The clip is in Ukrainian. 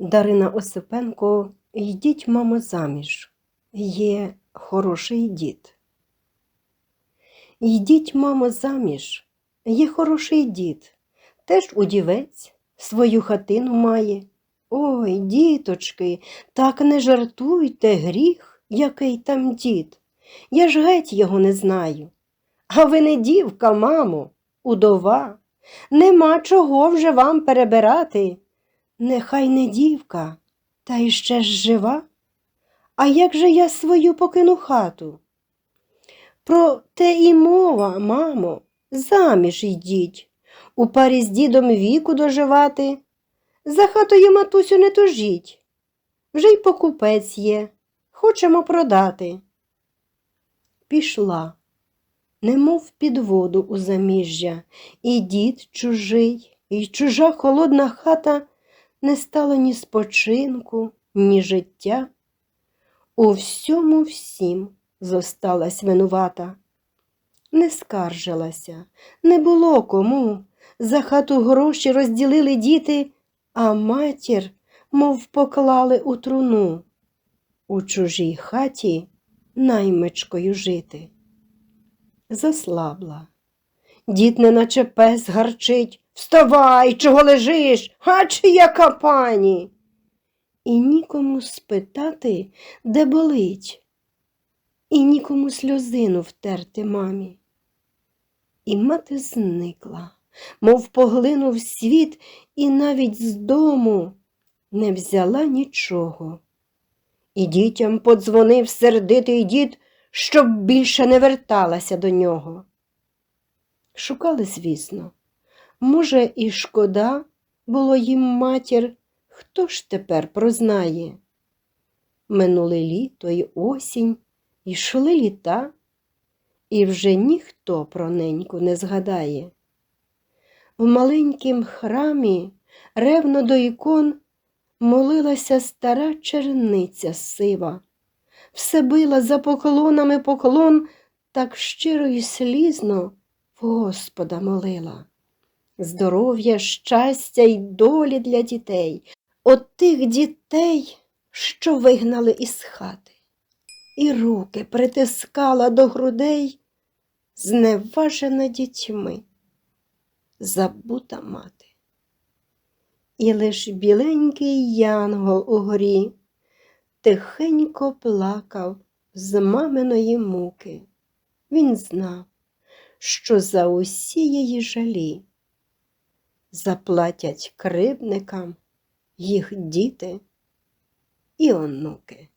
Дарина Осипенко, йдіть, мамо, заміж. Є хороший дід. Йдіть, мамо, заміж. Є хороший дід. Теж удівець, свою хатину має. Ой, діточки, так не жартуйте, гріх, який там дід. Я ж геть його не знаю. А ви не дівка, мамо, удова. Нема чого вже вам перебирати. Нехай не дівка, та іще ж жива. А як же я свою покину хату? Про те і мова, мамо, заміж йдіть, у парі з дідом віку доживати. За хатою матусю не тужіть. Вже й покупець є, хочемо продати. Пішла, немов під воду у заміжжя, і дід чужий, і чужа холодна хата не стало ні спочинку, ні життя. У всьому всім зосталась винувата. Не скаржилася, не було кому. За хату гроші розділили діти, а матір, мов поклали у труну. У чужій хаті наймичкою жити. Заслабла. Дід неначе пес гарчить. Вставай, чого лежиш? А чи яка пані? І нікому спитати, де болить, і нікому сльозину втерти мамі. І мати зникла, мов поглинув світ, і навіть з дому не взяла нічого. І дітям подзвонив сердитий дід, щоб більше не верталася до нього. Шукали, звісно. Може, і шкода було їм матір, хто ж тепер прознає? Минуле літо й осінь, йшли літа, і вже ніхто про неньку не згадає. В маленькім храмі ревно до ікон молилася стара черниця сива, все била за поклонами поклон, так щиро й слізно Господа молила здоров'я, щастя й долі для дітей, от тих дітей, що вигнали із хати, і руки притискала до грудей, зневажена дітьми, забута мати. І лиш біленький янгол у горі тихенько плакав з маминої муки. Він знав, що за усі її жалі заплатять кривдникам їх діти і онуки.